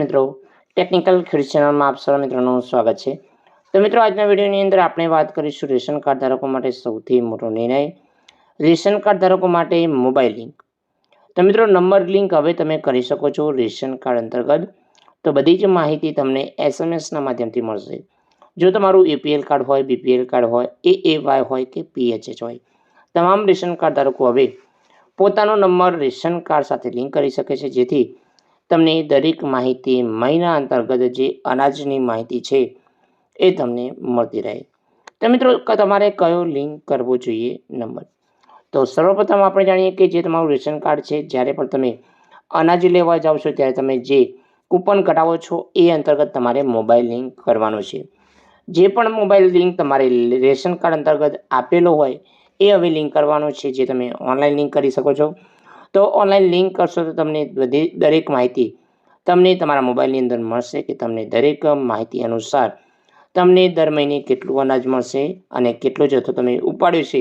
મિત્રો ટેકનિકલ ખેડ ચેનલમાં આપ સર્વ મિત્રોનું સ્વાગત છે. તો મિત્રો, આજના વિડીયોની અંદર આપણે વાત કરીશું રેશન કાર્ડ ધારકો માટે સૌથી મોટો નિર્ણય, રેશન કાર્ડ ધારકો માટે મોબાઈલ લિંક. તો મિત્રો, નંબર લિંક હવે તમે કરી શકો છો રેશન કાર્ડ અંતર્ગત. તો બધી જ માહિતી તમને એસએમએસના માધ્યમથી મળશે. જો તમારું એપીએલ કાર્ડ હોય બીપીએલ કાર્ડ હોય એ એ વાય હોય કે પીએચએચ હોય, તમામ રેશન કાર્ડ ધારકો હવે પોતાનો નંબર રેશન કાર્ડ સાથે લિંક કરી શકે છે. જેથી તમને દરેક માહિતી મહિના અંતર્ગત જે અનાજની માહિતી છે, એ તમને મળતી રહે. તો મિત્રો તમારે કયો લિંક કરવો જોઈએ? નંબર. તો સર્વપ્રથમ આપણે જાણીએ કે જે તમારું રેશન કાર્ડ છે, જ્યારે પણ તમે અનાજ લેવા જાઓ છો, ત્યારે તમે જે કૂપન કઢાવો છો, એ અંતર્ગત તમારે મોબાઈલ લિંક કરવાનો છે. જે પણ મોબાઈલ લિંક તમારે રેશન કાર્ડ અંતર્ગત આપેલો હોય, એ હવે લિંક કરવાનો છે, જે તમે ઓનલાઈન લિંક કરી શકો છો. તો ઓનલાઈન લિંક કરશો તો તમને બધી દરેક માહિતી તમને તમારા મોબાઈલની અંદર મળશે કે તમને દરેક માહિતી અનુસાર તમને દર મહિને કેટલું અનાજ મળશે અને કેટલો જથ્થો તમે ઉપાડ્યો છે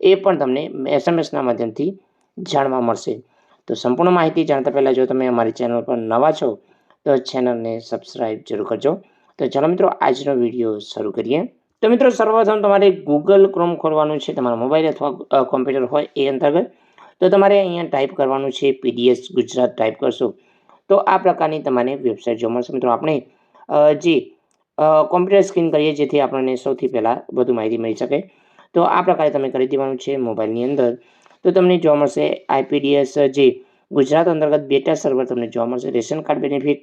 એ પણ તમને એસએમએસના માધ્યમથી જાણવા મળશે. તો સંપૂર્ણ માહિતી જાણતા પહેલાં જો તમે અમારી ચેનલ પર નવા છો, તો ચેનલને સબસ્ક્રાઈબ જરૂર કરજો. તો ચાલો મિત્રો, આજનો વીડિયો શરૂ કરીએ. તો મિત્રો, સર્વપ્રથમ તમારે ગૂગલ ક્રોમ ખોલવાનું છે. તમારા મોબાઈલ અથવા કોમ્પ્યુટર હોય એ અંતર્ગત તો તમારે અહીંયા ટાઈપ કરવાનું છે પીડીએસ ગુજરાત ટાઈપ કરશો. તો આ પ્રકારની તમારે વેબસાઇટ જોવા મળશે. મિત્રો, આપણે જે કોમ્પ્યુટર સ્ક્રીન કરીએ જેથી આપણને સૌથી પહેલાં વધુ માહિતી મળી શકે. તો આ પ્રકારે તમે કરી દેવાનું છે મોબાઈલની અંદર. તો તમને જોવા મળશે આઈપીડીએસ જે ગુજરાત અંતર્ગત બેટા સર્વર તમને જોવા મળશે, રેશન કાર્ડ બેનિફિટ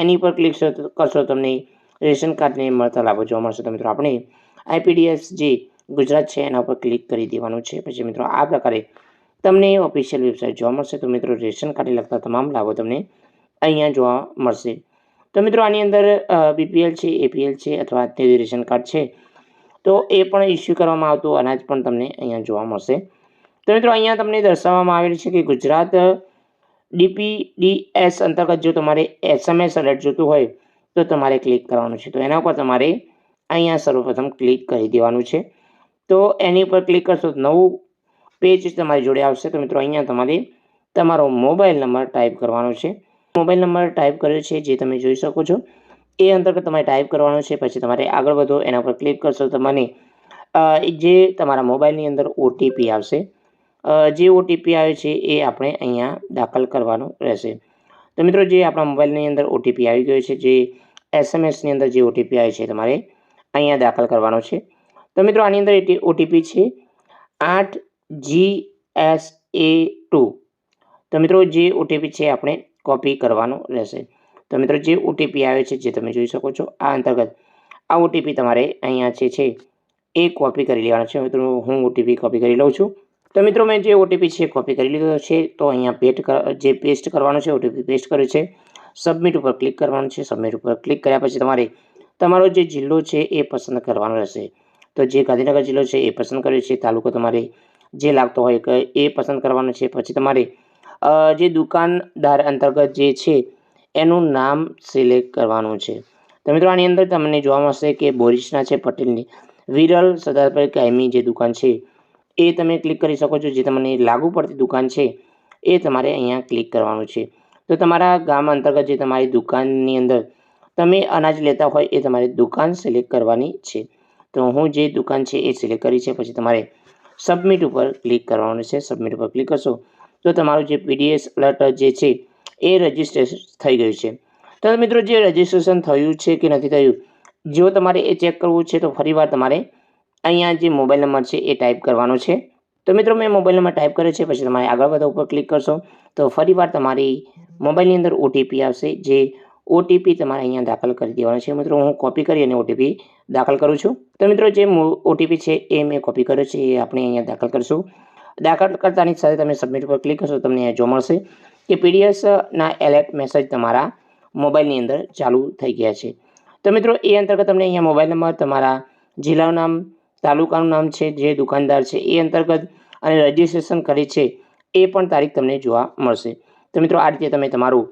એની પર ક્લિક કરશો તમને રેશન કાર્ડને મળતા લાભો જોવા મળશે. તો મિત્રો, આપણે આઈપીડીએસ જે ગુજરાત છે એના ઉપર ક્લિક કરી દેવાનું છે. પછી મિત્રો, આ પ્રકારે તમને ઓફિશિયલ વેબસાઇટ જોવા મળશે. તો મિત્રો, રેશન કાર્ડને લગતા તમામ લાભો તમને અહીંયા જોવા મળશે. તો મિત્રો, આની અંદર બીપીએલ છે એપીએલ છે અથવા તે રેશન કાર્ડ છે, તો એ પણ ઇસ્યુ કરવામાં આવતું, અનાજ પણ તમને અહીંયા જોવા મળશે. તો મિત્રો, અહીંયા તમને દર્શાવવામાં આવેલ છે કે ગુજરાત ડીપીડીએસ અંતર્ગત જો તમારે એસએમએસ એલર્ટ જોતું હોય, તો તમારે ક્લિક કરવાનું છે. તો એના ઉપર તમારે અહીંયા સર્વપ્રથમ ક્લિક કરી દેવાનું છે. તો એની ઉપર ક્લિક કરશો નવું પેજ તમારી જોડે આવશે. તો મિત્રો, અહીંયા તમારે તમારો મોબાઈલ નંબર ટાઈપ કરવાનો છે. મોબાઈલ નંબર ટાઈપ કર્યો છે, જે તમે જોઈ શકો છો. એ અંતર્ગત તમારે ટાઈપ કરવાનો છે, પછી તમારે આગળ વધો, એના પર ક્લિક કરશો તો મને જે તમારા મોબાઈલની અંદર ઓટીપી આવશે. જે ઓટીપી આવે છે, એ આપણે અહીંયા દાખલ કરવાનો રહેશે. તો મિત્રો, જે આપણા મોબાઈલની અંદર ઓટીપી આવી ગયો છે, જે એસએમએસની અંદર જે ઓટીપી આવે છે તમારે અહીંયા દાખલ કરવાનો છે. તો મિત્રો, આની અંદર ઓટીપી છે. આઠ જી એસ એ ટુ તો મિત્રો જે ઓટીપી છે આપણે કોપી કરવાનો રહેશે. તો મિત્રો જે ઓટીપી આવે છે જે તમે જોઈ શકો છો, આ અંતર્ગત આ ઓટીપી તમારે અહીંયા જે છે એ કોપી કરી લેવાનો છે. મિત્રો હું ઓટીપી કોપી કરી લઉં છું. તો મિત્રો મેં જે ઓટીપી છે કોપી કરી લીધો છે, તો અહીંયા પેટ જે પેસ્ટ કરવાનો છે ઓટીપી પેસ્ટ કર્યો છે. સબમિટ ઉપર ક્લિક કરવાનું છે. સબમિટ ઉપર ક્લિક કર્યા પછી તમારે તમારો જે જિલ્લો છે એ પસંદ કરવાનો રહેશે. તો જે ગાંધીનગર જિલ્લો છે એ પસંદ કર્યો છે. તાલુકો તમારે જે લાગતો હોય કે એ પસંદ કરવાનો છે. પછી તમારે જે દુકાનદાર અંતર્ગત જે છે, એનું નામ સિલેક્ટ કરવાનું છે. તો મિત્રો, આની અંદર તમને જોવા મળશે કે બોરિસના છે, પટેલની. વિરલ સરદારભાઈ કાયમી જે દુકાન છે, એ તમે ક્લિક કરી શકો છો. જે તમને લાગુ પડતી દુકાન છે, એ તમારે અહીંયા ક્લિક કરવાનું છે. તો તમારા ગામ અંતર્ગત જે તમારી દુકાનની અંદર તમે અનાજ લેતા હોય, એ તમારે દુકાન સિલેક્ટ કરવાની છે. તો હું જે દુકાન છે, એ સિલેક્ટ કરી છે. પછી તમારે સબમિટ ઉપર ક્લિક કરવાનું છે. સબમિટ ઉપર ક્લિક કરશો, તો તમારું જે પીડીએસ અલર્ટ જે છે, એ રજિસ્ટ્રેશન થઈ ગયું છે. તો મિત્રો, જે રજિસ્ટ્રેશન થયું છે કે નથી થયું, જો તમારે એ ચેક કરવું છે, તો ફરીવાર તમારે અહીંયા જે મોબાઈલ નંબર છે, એ ટાઈપ કરવાનો છે. તો મિત્રો, મેં મોબાઈલ નંબર ટાઈપ કર્યો છે, પછી તમારે આગળ વધવા ઉપર ક્લિક કરશો, તો ફરીવાર તમારી મોબાઈલની અંદર ઓટીપી આવશે, જે ઓટીપી તમારે અહીંયા દાખલ કરી દેવાનો છે. મિત્રો, હું કોપી કરી અને ઓટીપી દાખલ કરું છું. તો મિત્રો, જે ઓટીપી છે, એ મેં કોપી કર્યો છે, એ આપણે અહીંયા દાખલ કરીશું. દાખલ કરતાની સાથે તમે સબમિટ પર ક્લિક કરશો, તમને જોવા મળશે કે પીડીએસના એલર્ટ મેસેજ તમારા મોબાઈલની અંદર ચાલુ થઈ ગયા છે. તો મિત્રો, એ અંતર્ગત તમને અહીંયા મોબાઈલ નંબર, તમારા જિલ્લાનું નામ, તાલુકાનું નામ છે, જે દુકાનદાર છે, એ અંતર્ગત અને રજિસ્ટ્રેશન કરી છે, એ પણ તારીખ તમને જોવા મળશે. તો મિત્રો, આ રીતે તમે તમારું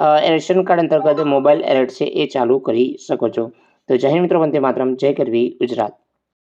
રેશન કાર્ડ અંતર્ગત મોબાઈલ એલર્ટ છે એ ચાલુ કરી શકો છો. તો જય મિત્રો, વંદે માતરમ. જય કરવી ગુજરાત.